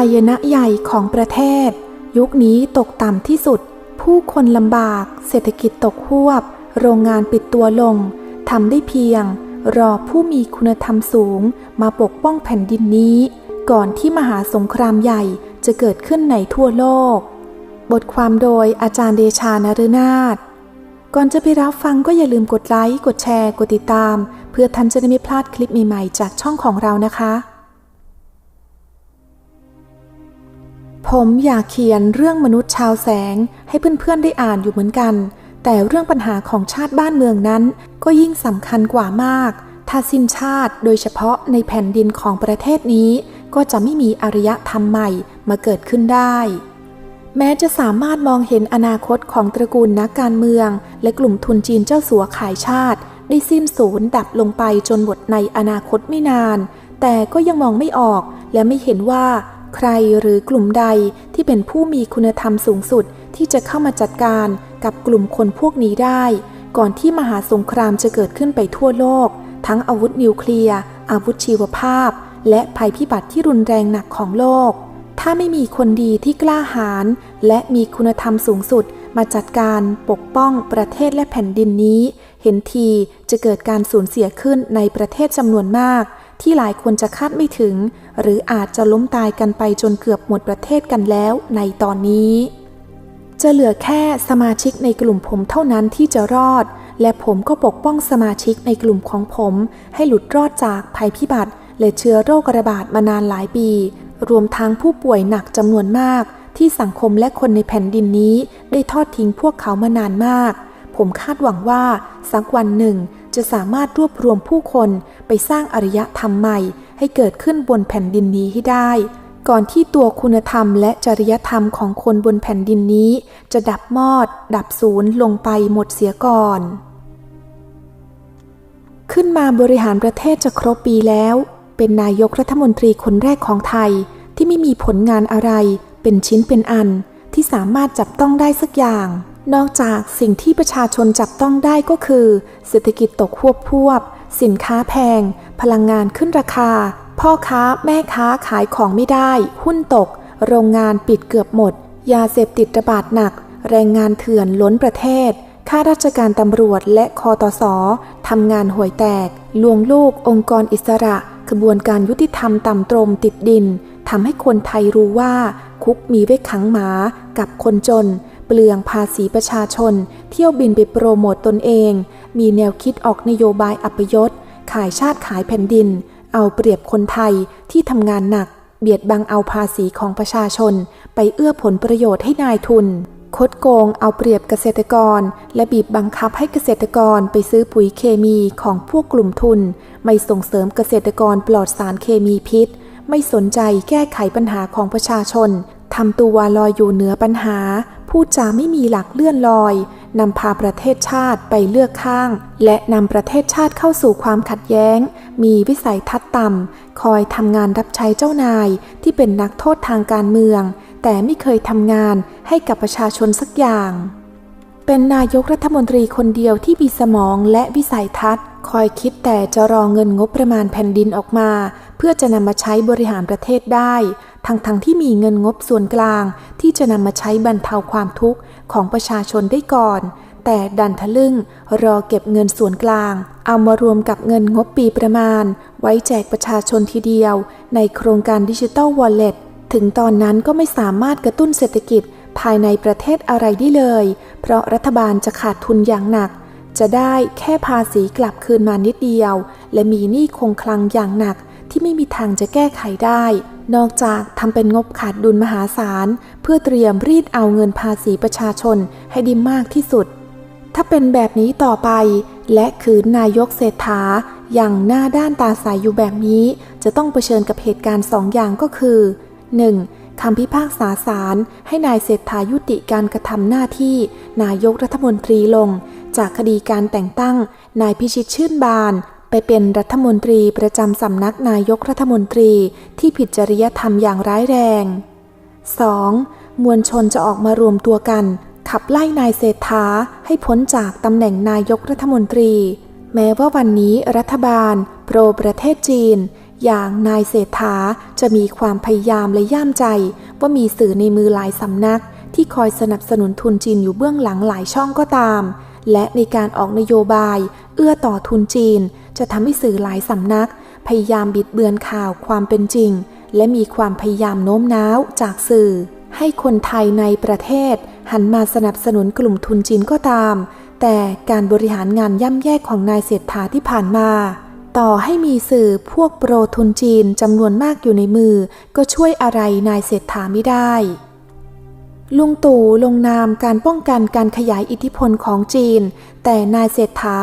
ายนะใหญ่ของประเทศ ยุคนี้ตกต่ำที่สุด ผู้คนลำบาก เศรษฐกิจตกหวบ โรงงานปิดตัวลงทำได้เพียง รอผู้มีคุณธรรมสูง มาปกป้องแผ่นดินนี้ ก่อนที่มหาสงครามใหญ่จะเกิดขึ้นในทั่วโลก บทความโดยอาจารย์เดชานฤนาถก่อนจะไปรับฟังก็อย่าลืมกดไลค์ กดแชร์ กดติดตาม เพื่อท่านจะได้ไม่พลาดคลิปใหม่ๆ จากช่องของเรานะคะ ผมอยากเขียนเรื่องมนุษย์ชาวแสงให้เพื่อนๆได้อ่านอยู่เหมือนกัน แต่เรื่องปัญหาของชาติบ้านเมืองนั้น ก็ยิ่งสำคัญกว่ามาก ถ้าสิ้นชาติโดยเฉพาะในแผ่นดินของประเทศนี้ ก็จะไม่มีอารยธรรมใหม่มาเกิดขึ้นได้ แม้จะสามารถมองเห็นอนาคตของตระกูลนักการเมือง และกลุ่มทุนจีนเจ้าสัวขายชาติ ได้สิ้นสูญดับลงไปจนหมดในอนาคตไม่นาน แต่ก็ยังมองไม่ออกและไม่เห็นว่า ใครหรือกลุ่มใดที่เป็นผู้มีคุณธรรมสูงสุดที่จะเข้ามาจัดการกับกลุ่มคนพวกนี้ได้ ก่อนที่มหาสงครามจะเกิดขึ้นไปทั่วโลก ทั้งอาวุธนิวเคลียร์ อาวุธชีวภาพ และภัยพิบัติที่รุนแรงหนักของโลก ถ้าไม่มีคนดีที่กล้าหาญและมีคุณธรรมสูงสุด มาจัดการปกป้องประเทศและแผ่นดินนี้ เห็นทีจะเกิดการสูญเสียขึ้นในประเทศจำนวนมาก ที่หลายคนจะคาดไม่ถึง หรืออาจจะล้มตายกันไปจนเกือบหมดประเทศกันแล้วในตอนนี้ จะเหลือแค่สมาชิกในกลุ่มผมเท่านั้นที่จะรอด และผมก็ปกป้องสมาชิกในกลุ่มของผม ให้หลุดรอดจากภัยพิบัติและเชื้อโรคระบาดมานานหลายปี รวมทั้งผู้ป่วยหนักจำนวนมาก ที่สังคมและคนในแผ่นดินนี้ ได้ทอดทิ้งพวกเขามานานมาก ผมคาดหวังว่าสักวันหนึ่งจะสามารถรวบรวมผู้คนไปสร้างอารยธรรมใหม่ ให้เกิดขึ้นบนแผ่นดินนี้ให้ได้ ก่อนที่ตัวคุณธรรมและจริยธรรมของคนบนแผ่นดินนี้ จะดับมอด ดับศูนย์ลงไปหมดเสียก่อน ขึ้นมาบริหารประเทศจะครบปีแล้ว เป็นนายกรัฐมนตรีคนแรกของไทยที่ไม่มีผลงานอะไร เป็นชิ้นเป็นอันที่สามารถจับต้องได้สักอย่าง นอกจากสิ่งที่ประชาชนจับต้องได้ก็คือ เศรษฐกิจตกควบพวบ สินค้าแพง พลังงานขึ้นราคา พ่อค้าแม่ค้าขายของไม่ได้ หุ้นตก โรงงานปิดเกือบหมด ยาเสพติดระบาดหนัก แรงงานเถื่อนล้นประเทศ ข้าราชการตำรวจและคอตสทำงานห่วยแตก ลวงลูกองค์กรอิสระกระบวนการยุติธรรมต่ำตรมติดดินทำให้คนไทยรู้ว่า คุกมีไว้ขังหมากับคนจน เปลืองภาษีประชาชน เที่ยวบินไปโปรโมตตนเอง มีแนวคิดออกนโยบายอัปยศ ขายชาติขายแผ่นดิน เอาเปรียบคนไทยที่ทำงานหนัก เบียดบังเอาภาษีของประชาชน ไปเอื้อผลประโยชน์ให้นายทุน คดโกงเอาเปรียบเกษตรกร และบีบบังคับให้เกษตรกรไปซื้อปุ๋ยเคมีของพวกกลุ่มทุน ไม่ส่งเสริมเกษตรกรปลอดสารเคมีพิษ ไม่สนใจแก้ไขปัญหาของประชาชนทำตัวลอยอยู่เหนือปัญหา พูดจาไม่มีหลักเลื่อนลอย นำพาประเทศชาติไปเลือกข้าง และนำประเทศชาติเข้าสู่ความขัดแย้ง มีวิสัยทัศน์ต่ำ คอยทำงานรับใช้เจ้านายที่เป็นนักโทษทางการเมือง แต่ไม่เคยทำงานให้กับประชาชนสักอย่าง เป็นนายกรัฐมนตรีคนเดียวที่มีสมองและวิสัยทัศน์ คอยคิดแต่จะรอเงินงบประมาณแผ่นดินออกมา เพื่อจะนำมาใช้บริหารประเทศได้ ทั้งๆทที่มีเงินงบส่วนกลาง ที่จะนำมาใช้บรรเทาความทุกข์ของประชาชนได้ก่อน แต่ดันทะลึ่งรอเก็บเงินส่วนกลาง เอามารวมกับเงินงบปีประมาณ ไว้แจกประชาชนทีเดียว ในโครงการดิจิทัลวอลเล็ตถึงตอนนั้นก็ไม่สามารถกระตุ้นเศรษฐกิจภายในประเทศอะไรได้เลย เพราะรัฐบาลจะขาดทุนอย่างหนัก จะได้แค่ภาษีกลับคืนมานิดเดียว และมีหนี้คงคลังอย่างหนัก ที่ไม่มีทางจะแก้ไขได้ นอกจากทำเป็นงบขาดดุลมหาศาล เพื่อเตรียมรีดเอาเงินภาษีประชาชนให้ได้มากที่สุด ถ้าเป็นแบบนี้ต่อไป และคืนนายกเศรษฐาอย่างหน้าด้านตาใสยอยู่แบบนี้ จะต้องเผชิญกับเหตุการณ์สองอย่างก็คือ 1. คำพิพากษาศาลให้นายเศรษฐายุติการกระทำหน้าที่ นายกรัฐมนตรีลง จากคดีการแต่งตั้ง นายพิชิตชื่นบาน ไปเป็นรัฐมนตรีประจำสำนักนายกรัฐมนตรีที่ผิดจริยธรรมอย่างร้ายแรง 2. มวลชนจะออกมารวมตัวกัน ขับไล่นายเศรษฐาให้พ้นจากตำแหน่งนายกรัฐมนตรี แม้ว่าวันนี้รัฐบาล โปรประเทศจีน อย่างนายเศรษฐาจะมีความพยายามและย่ามใจ ว่ามีสื่อในมือหลายสำนักที่คอยสนับสนุนทุนจีนอยู่เบื้องหลังหลายช่องก็ตาม และในการออกนโยบาย เอื้อต่อทุนจีน จะทำให้สื่อหลายสำนัก พยายามบิดเบือนข่าวความเป็นจริง และมีความพยายามโน้มน้าวจากสื่อ ให้คนไทยในประเทศ หันมาสนับสนุนกลุ่มทุนจีนก็ตาม แต่การบริหารงานย่ำแย่ของนายเศรษฐาที่ผ่านมา ต่อให้มีสื่อพวกโปรทุนจีนจำนวนมากอยู่ในมือ ก็ช่วยอะไรนายเศรษฐาไม่ได้ ลุงตู่ลงนามการป้องกันการขยายอิทธิพลของจีน แต่นายเศรษฐา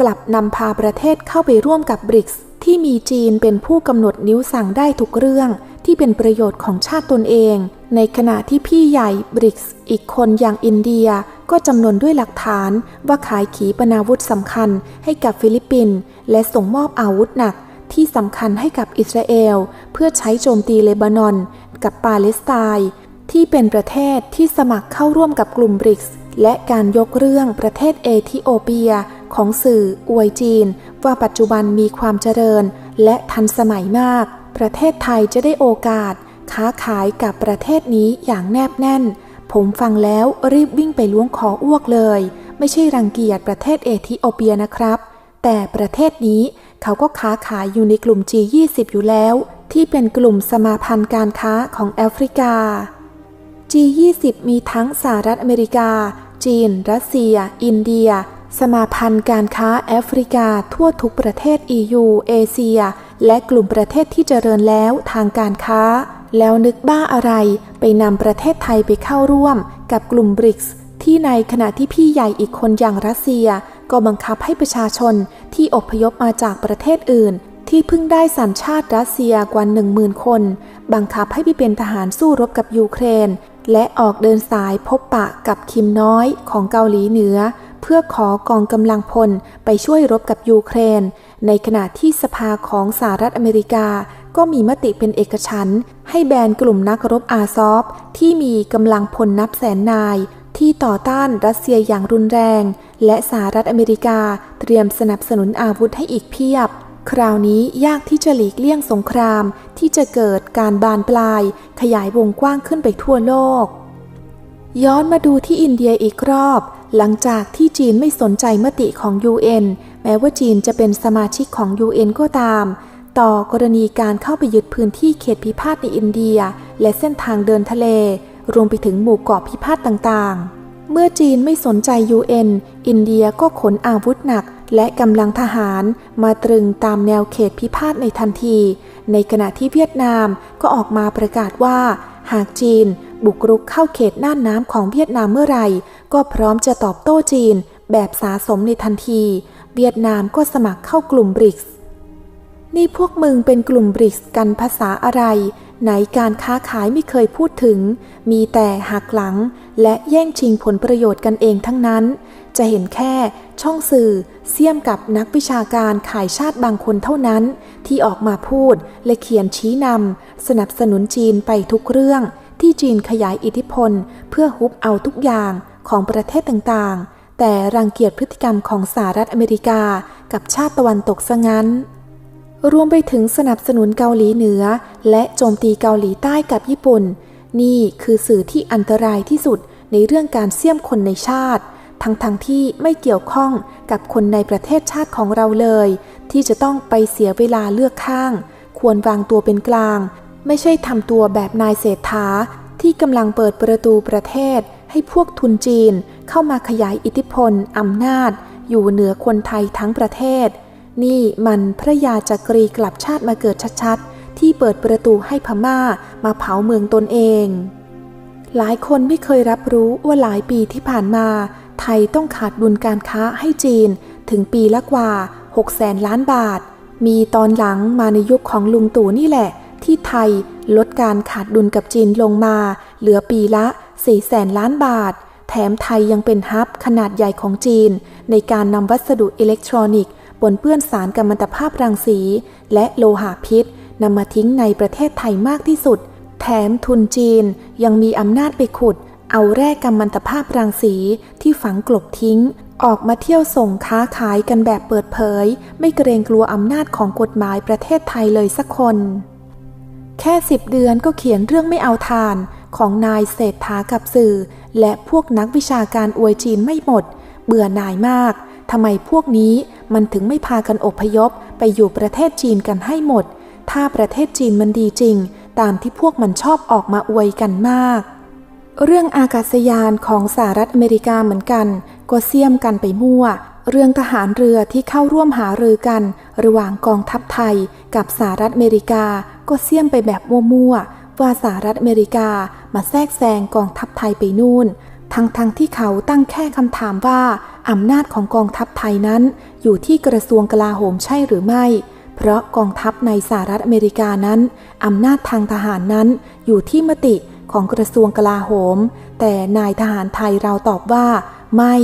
กลับนำพาประเทศเข้าไปร่วมกับบริกส์ที่มีจีนเป็นผู้กำหนดนิ้วสั่งได้ทุกเรื่อง ที่เป็นประโยชน์ของชาติตนเอง ในขณะที่พี่ใหญ่บริกส์อีกคนอย่างอินเดียก็จำนวนด้วยหลักฐานว่าขายขีปนาวุธสำคัญให้กับฟิลิปปินส์และส่งมอบอาวุธหนักที่สำคัญให้กับอิสราเอล เพื่อใช้โจมตีเลบานอน กับปาเลสไตน์ ที่เป็นประเทศที่สมัครเข้าร่วมกับกลุ่มบริกส์และการยกเรื่องประเทศเอธิโอเปีย ของสื่ออวยจีน ว่าปัจจุบันมีความเจริญ และทันสมัยมาก ประเทศไทยจะได้โอกาส ค้าขายกับประเทศนี้อย่างแนบแน่น ผมฟังแล้วรีบวิ่งไปล้วงขออ้วกเลย ไม่ใช่รังเกียจประเทศเอธิโอเปียนะครับ แต่ประเทศนี้เขาก็ค้าขายอยู่ในกลุ่ม G20 อยู่แล้ว ที่เป็นกลุ่มสมาพันธ์การค้าของแอฟริกา G20 มีทั้งสหรัฐอเมริกา จีน รัสเซีย อินเดีย สมาพันธ์การค้าแอฟริกา ทั่วทุกประเทศ EU เอเชีย และกลุ่มประเทศที่เจริญแล้วทางการค้า แล้วนึกบ้าอะไร ไปนำประเทศไทยไปเข้าร่วม กับกลุ่มบริกส์ที่ในขณะที่พี่ใหญ่อีกคนอย่างรัสเซีย ก็บังคับให้ประชาชนที่อพยพมาจากประเทศอื่น ที่เพิ่งได้สัญชาติรัสเซียกว่าหนึ่งหมื่นคน บังคับให้ไปเป็นทหารสู้รบกับยูเครน และออกเดินสายพบปะกับคิมน้อยของเกาหลีเหนือ เพื่อขอกองกำลังพลไปช่วยรบกับยูเครน ในขณะที่สภาของสหรัฐอเมริกา ก็มีมติเป็นเอกฉันท์ให้แบนกลุ่มนักรบอาซอฟ ที่มีกำลังพลนับแสนนาย ที่ต่อต้านรัสเซียอย่างรุนแรง และสหรัฐอเมริกาเตรียมสนับสนุนอาวุธให้อีกเพียบ คราวนี้ยากที่จะหลีกเลี่ยงสงครามที่จะเกิดการบานปลาย ขยายวงกว้างขึ้นไปทั่วโลก ย้อนมาดูที่อินเดียอีกรอบ หลังจากที่จีนไม่สนใจมติของ UN แม้ว่าจีนจะเป็นสมาชิกของ UN ก็ตาม ต่อกรณีการเข้าไปยึดพื้นที่เขตพิพาทในอินเดีย และเส้นทางเดินทะเล รวมไปถึงหมู่เกาะพิพาทต่างๆ เมื่อจีนไม่สนใจ UN อินเดียก็ขนอาวุธหนัก และกำลังทหารมาตรึงตามแนวเขตพิพาทในทันที ในขณะที่เวียดนามก็ออกมาประกาศว่า หากจีนบุกรุกเข้าเขตน่านน้ำของเวียดนามเมื่อไหร่ ก็พร้อมจะตอบโต้จีน แบบสาสมในทันที เวียดนามก็สมัครเข้ากลุ่มบริกส์นี่พวกมึงเป็นกลุ่มบริกส์กันภาษาอะไร ไหนการค้าขายไม่เคยพูดถึง มีแต่หักหลังและแย่งชิงผลประโยชน์กันเองทั้งนั้น จะเห็นแค่ช่องสื่อเสี่ยมกับนักวิชาการขายชาติบางคนเท่านั้น ที่ออกมาพูดและเขียนชี้นำสนับสนุนจีนไปทุกเรื่อง ที่จีนขยายอิทธิพล เพื่อฮุบเอาทุกอย่างของประเทศต่างๆ แต่รังเกียจพฤติกรรมของสหรัฐอเมริกากับชาติตะวันตกซะงั้น รวมไปถึงสนับสนุนเกาหลีเหนือ และโจมตีเกาหลีใต้กับญี่ปุ่น นี่คือสื่อที่อันตรายที่สุดในเรื่องการเสี่ยมคนในชาติ ทั้งๆทที่ไม่เกี่ยวข้องกับคนในประเทศชาติของเราเลย ที่จะต้องไปเสียเวลาเลือกข้าง ควรวางตัวเป็นกลาง ไม่ใช่ทำตัวแบบนายเศรษฐาที่กำลังเปิดประตูประเทศ ให้พวกทุนจีน เข้ามาขยายอิทธิพลอำนาจ อยู่เหนือคนไทยทั้งประเทศ นี่มันพระยาจักรีกลับชาติมาเกิดชัดๆ ที่เปิดประตูให้พม่ามาเผาเมืองตนเอง หลายคนไม่เคยรับรู้ว่าหลายปีที่ผ่านมา ไทยต้องขาดดุลการค้าให้จีนถึงปีละกว่า6แสนล้านบาท มีตอนหลังมาในยุคของลุงตู่นี่แหละ ที่ไทยลดการขาดดุลกับจีนลงมา เหลือปีละ4แสนล้านบาท แถมไทยยังเป็นฮับขนาดใหญ่ของจีน ในการนำวัสดุอิเล็กทรอนิกส์ ปนเปื้อนสารกัมมันตภาพรังสี และโลหะพิษนำมาทิ้งในประเทศไทยมากที่สุด แถมทุนจีนยังมีอำนาจไปขุด เอาแร่กัมมันตภาพรังสีที่ฝังกลบทิ้ง ออกมาเที่ยวส่งค้าขายกันแบบเปิดเผย ไม่เกรงกลัวอำนาจของกฎหมายประเทศไทยเลยสักคน แค่สิบเดือนก็เขียนเรื่องไม่เอาทานของนายเศรษฐากับสื่อ และพวกนักวิชาการอวยจีนไม่หมด เบื่อหน่ายมากทำไมพวกนี้ มันถึงไม่พากันอพยพไปอยู่ประเทศจีนกันให้หมด ถ้าประเทศจีนมันดีจริง ตามที่พวกมันชอบออกมาอวยกันมาก เรื่องอากาศยานของสหรัฐอเมริกาเหมือนกัน ก็เสี่ยมกันไปมั่ว เรื่องทหารเรือที่เข้าร่วมหารือกัน ระหว่างกองทัพไทยกับสหรัฐอเมริกา ก็เสี่ยมไปแบบมั่วๆว่าสหรัฐอเมริกามาแทรกแซงกองทัพไทยไปนู่น ทั้งๆทที่เขาตั้งแค่คำถามว่าอำนาจของกองทัพไทยนั้น อยู่ที่กระทรวงกลาโหมใช่หรือไม่ เพราะกองทัพในสหรัฐอเมริกานั้นอำนาจทางทหารนั้นอยู่ที่มติของกระทรวงกลาโหม แต่นายทหารไทยเราตอบว่า ไม่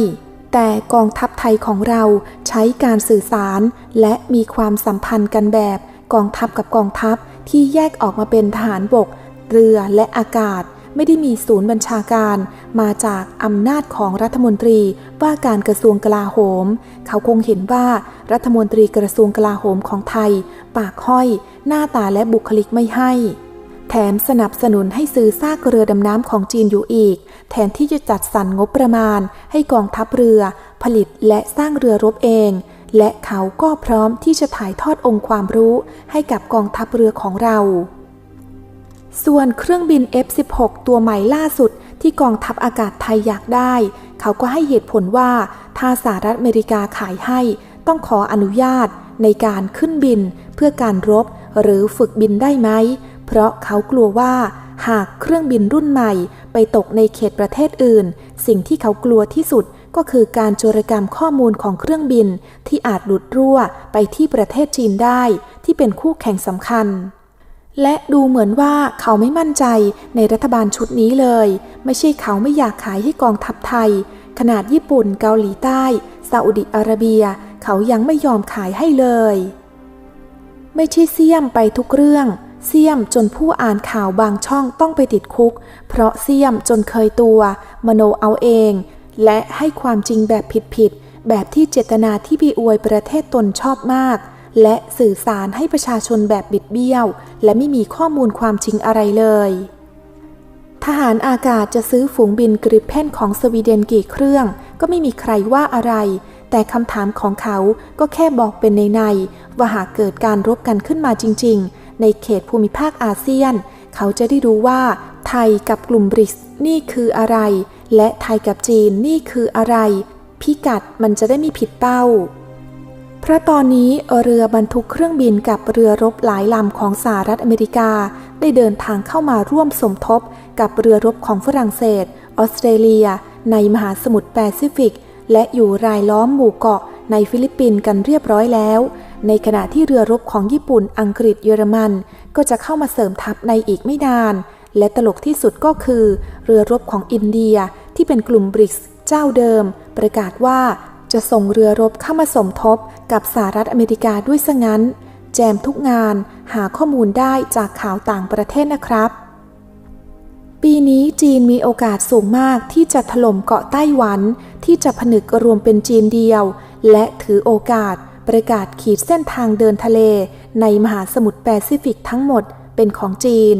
แต่กองทัพไทยของเราใช้การสื่อสาร และมีความสัมพันธ์กันแบบ กองทัพกับกองทัพที่แยกออกมาเป็นทหารบก เรือและอากาศ ไม่ได้มีศูนย์บัญชาการ มาจากอำนาจของรัฐมนตรีว่าการกระทรวงกลาโหม เขาคงเห็นว่ารัฐมนตรีกระทรวงกลาโหมของไทย ปากห้อย หน้าตาและบุคลิกไม่ให้ แถมสนับสนุนให้ซื้อซากเรือดำน้ำของจีนอยู่อีก แทนที่จะจัดสรรงบประมาณ ให้กองทัพเรือ ผลิตและสร้างเรือรบเองและเขาก็พร้อมที่จะถ่ายทอดองค์ความรู้ให้กับกองทัพเรือของเรา ส่วนเครื่องบิน F-16 ตัวใหม่ล่าสุดที่กองทัพอากาศไทยอยากได้ เขาก็ให้เหตุผลว่า ถ้าสหรัฐอเมริกาขายให้ต้องขออนุญาตในการขึ้นบินเพื่อการรบหรือฝึกบินได้ไหม เพราะเขากลัวว่า หากเครื่องบินรุ่นใหม่ ไปตกในเขตประเทศอื่น สิ่งที่เขากลัวที่สุดก็คือการโจรกรรมข้อมูลของเครื่องบินที่อาจหลุดรั่วไปที่ประเทศจีนได้ ที่เป็นคู่แข่งสำคัญ และดูเหมือนว่าเขาไม่มั่นใจในรัฐบาลชุดนี้เลย ไม่ใช่เขาไม่อยากขายให้กองทัพไทย ขนาดญี่ปุ่นเกาหลีใต้ซาอุดิอาระเบีย เขายังไม่ยอมขายให้เลย ไม่ใช่เสี่ยมไปทุกเรื่อง เสี่ยมจนผู้อ่านข่าวบางช่องต้องไปติดคุก เพราะเสี่ยมจนเคยตัว มโนเอาเอง และให้ความจริงแบบผิดๆแบบที่เจตนาที่พี่อวยประเทศตนชอบมาก และสื่อสารให้ประชาชนแบบบิดเบี้ยว และไม่มีข้อมูลความจริงอะไรเลย ทหารอากาศจะซื้อฝูงบินกริปเพนของสวีเดนกี่เครื่อง ก็ไม่มีใครว่าอะไร แต่คำถามของเขาก็แค่บอกเป็นในในว่าหากเกิดการรบกันขึ้นมาจริง ๆ ในเขตภูมิภาคอาเซียน เขาจะได้รู้ว่า ไทยกับกลุ่มบริกนี่คืออะไร และไทยกับจีนนี่คืออะไร พิกัดมันจะได้มีผิดเป้า เพราะตอนนี้เรือบรรทุกเครื่องบินกับเรือรบหลายลำของสหรัฐอเมริกา ได้เดินทางเข้ามาร่วมสมทบกับเรือรบของฝรั่งเศส ออสเตรเลีย ในมหาสมุทรแปซิฟิก และอยู่รายล้อมหมู่เกาะในฟิลิปปินส์กันเรียบร้อยแล้ว ในขณะที่เรือรบของญี่ปุ่นอังกฤษเยอรมัน ก็จะเข้ามาเสริมทัพในอีกไม่นาน และตลกที่สุดก็คือ เรือรบของอินเดียที่เป็นกลุ่มบริกส์เจ้าเดิม ประกาศว่า จะส่งเรือรบเข้ามาสมทบกับสหรัฐอเมริกาด้วยซะงั้น แจมทุกงานหาข้อมูลได้จากข่าวต่างประเทศนะครับ ปีนี้จีนมีโอกาสสูงมากที่จะถล่มเกาะไต้หวัน ที่จะผนึกรวมเป็นจีนเดียว และถือโอกาสประกาศขีดเส้นทางเดินทะเล ในมหาสมุทรแปซิฟิกทั้งหมดเป็นของจีน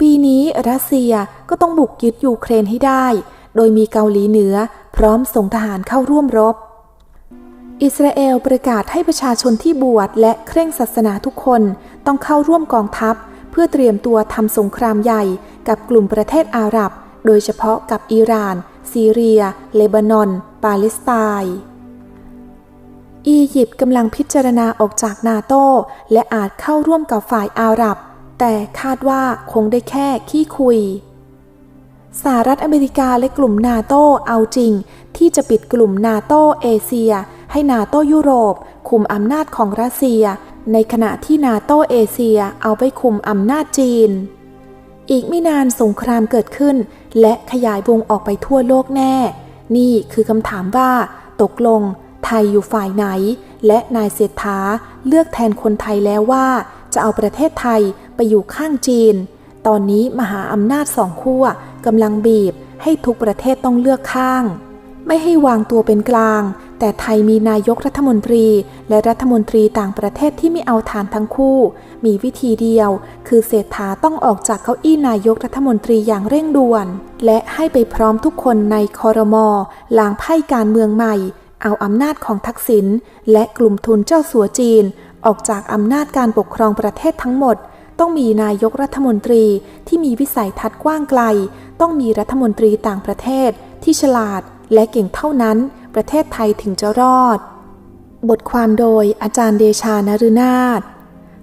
ปีนี้รัสเซียก็ต้องบุกยึดยูเครนให้ได้ โดยมีเกาหลีเหนือพร้อมส่งทหารเข้าร่วมรบ อิสราเอลประกาศให้ประชาชนที่บวชและเคร่งศาสนาทุกคนต้องเข้าร่วมกองทัพ เพื่อเตรียมตัวทำสงครามใหญ่กับกลุ่มประเทศอาหรับ โดยเฉพาะกับอิหร่าน ซีเรีย เลบานอน ปาเลสไตน์อียิปต์กำลังพิจารณาออกจากนาโตและอาจเข้าร่วมกับฝ่ายอาหรับ แต่คาดว่าคงได้แค่ขี้คุย สหรัฐอเมริกาและกลุ่มนาโตเอาจริง ที่จะปิดกลุ่มนาโตเอเชีย ให้นาโตยุโรป คุมอำนาจของรัสเซีย ในขณะที่นาโตเอเชียเอาไปคุมอำนาจจีน อีกไม่นานสงครามเกิดขึ้น และขยายวงออกไปทั่วโลกแน่ นี่คือคำถามว่า ตกลง ไทยอยู่ฝ่ายไหน และนายเศรษฐาเลือกแทนคนไทยแล้วว่า จะเอาประเทศไทยไปอยู่ข้างจีน ตอนนี้มหาอำนาจสองขั้ว กำลังบีบให้ทุกประเทศต้องเลือกข้าง ไม่ให้วางตัวเป็นกลาง แต่ไทยมีนายกรัฐมนตรี และรัฐมนตรีต่างประเทศที่ไม่เอาฐานทั้งคู่ มีวิธีเดียว คือเศรษฐาต้องออกจากเก้าอี้นายกรัฐมนตรีอย่างเร่งด่วน และให้ไปพร้อมทุกคนในคอรมอลางไพ่การเมืองใหม่ เอาอำนาจของทักษิณและกลุ่มทุนเจ้าสัวจีน ออกจากอำนาจการปกครองประเทศทั้งหมด ต้องมีนายกรัฐมนตรีที่มีวิสัยทัศน์กว้างไกล ต้องมีรัฐมนตรีต่างประเทศ ที่ฉลาดและเก่งเท่านั้น ประเทศไทยถึงจะรอด บทความโดยอาจารย์เดชานฤนาถ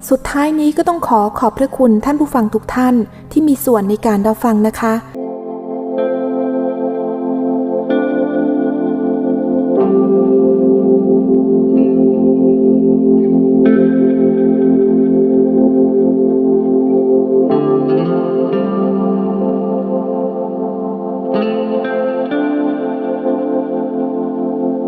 สุดท้ายนี้ก็ต้องขอขอบพระคุณท่านผู้ฟังทุกท่านที่มีส่วนในการรับฟังนะคะ